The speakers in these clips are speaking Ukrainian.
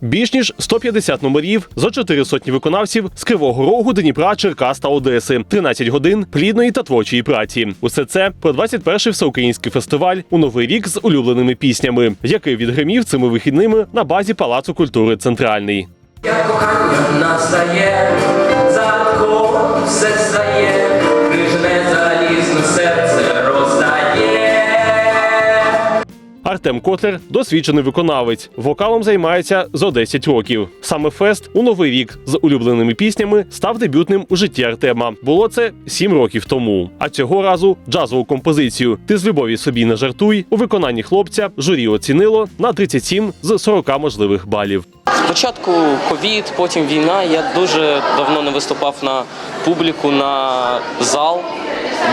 Більш ніж 150 номерів зо чотири сотні виконавців з Кривого Рогу, Дніпра, Черкас та Одеси, 13 годин плідної та творчої праці. Усе це про 21-й всеукраїнський фестиваль у новий рік з улюбленими піснями, який відгримів цими вихідними на базі Палацу культури Центральний. Як кохання настає, задко все стає, Артем Котлер досвідчений виконавець. Вокалом займається зо 10 років. Саме фест у новий рік з улюбленими піснями став дебютним у житті Артема. Було це 7 років тому. А цього разу джазову композицію Ти з любові собі не жартуй у виконанні хлопця журі оцінило на 37 з 40 можливих балів. Спочатку ковід, потім війна. Я дуже давно не виступав на публіку, на зал.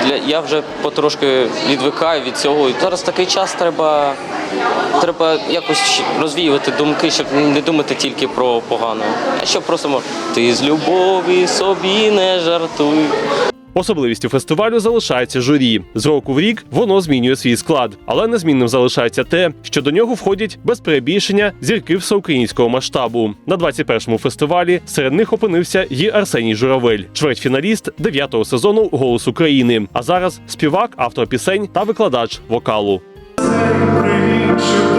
Для я вже потрошки відвикаю від цього. Зараз такий час треба, треба якось розвіювати думки, щоб не думати тільки про погане. А щоб просто ти з любові собі не жартуй. Особливістю фестивалю залишається журі. З року в рік воно змінює свій склад, але незмінним залишається те, що до нього входять без перебільшення зірки всеукраїнського масштабу. На 21-му фестивалі серед них опинився і Арсеній Журавель, чвертьфіналіст 9-го сезону Голос України. А зараз співак, автор пісень та викладач вокалу. Привіт,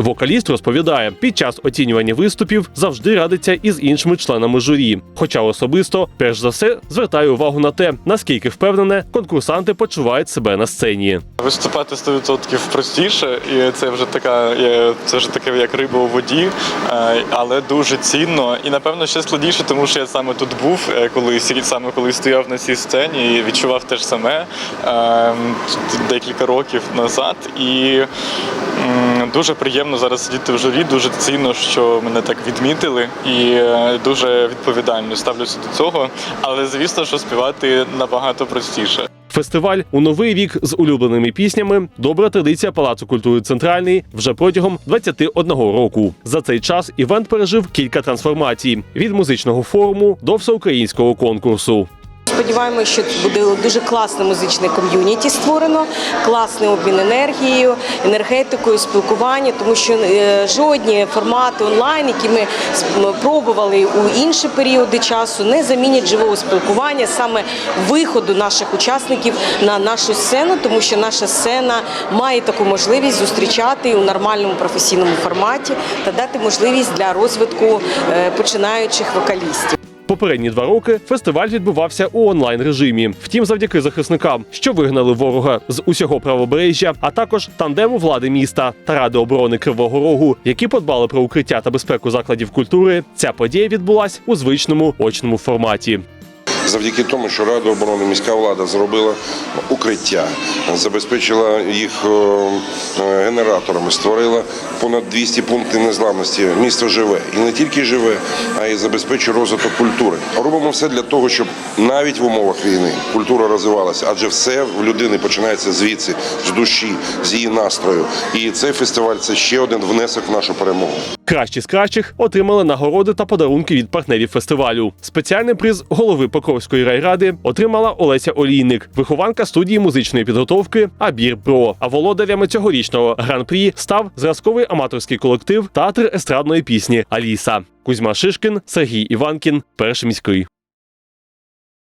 Вокаліст розповідає, під час оцінювання виступів завжди радиться із іншими членами журі. Хоча особисто, перш за все, звертає увагу на те, наскільки впевнене конкурсанти почувають себе на сцені. Виступати 100% простіше, і це вже така, це вже таке як риба у воді, е, але дуже цінно. І напевно ще складніше, тому що я саме тут був, е, коли саме коли стояв на цій сцені і відчував те ж саме е, декілька років назад. І дуже приємно зараз сидіти в журі. Дуже цінно, що мене так відмітили, і е, дуже відповідально ставлюся до цього. Але звісно, що співати набагато простіше. Фестиваль у новий рік з улюбленими піснями добра традиція Палацу культури Центральний вже протягом 21 року. За цей час івент пережив кілька трансформацій від музичного форуму до всеукраїнського конкурсу. Сподіваємося, що буде дуже класне музичне ком'юніті створено, класний обмін енергією, енергетикою, спілкування, тому що е, жодні формати онлайн, які ми пробували у інші періоди часу, не замінять живого спілкування, саме виходу наших учасників на нашу сцену, тому що наша сцена має таку можливість зустрічати у нормальному професійному форматі та дати можливість для розвитку е, починаючих вокалістів. Попередні два роки фестиваль відбувався у онлайн режимі. Втім, завдяки захисникам, що вигнали ворога з усього правобережжя, а також тандему влади міста та ради оборони Кривого Рогу, які подбали про укриття та безпеку закладів культури. Ця подія відбулася у звичному очному форматі. Завдяки тому, що Рада оборони міська влада зробила укриття, забезпечила їх е, е, генераторами, створила понад 200 пунктів незламності. Місто живе і не тільки живе, а й забезпечує розвиток культури. Робимо все для того, щоб навіть в умовах війни культура розвивалася, адже все в людини починається звідси, з душі, з її настрою. І цей фестиваль це ще один внесок в нашу перемогу. Кращі з кращих отримали нагороди та подарунки від партнерів фестивалю. Спеціальний приз голови Покровської райради отримала Олеся Олійник, вихованка студії музичної підготовки Абір Про. А володарями цьогорічного гран-прі став зразковий аматорський колектив Театр естрадної пісні Аліса. Кузьма Шишкін, Сергій Іванкін, перший міський.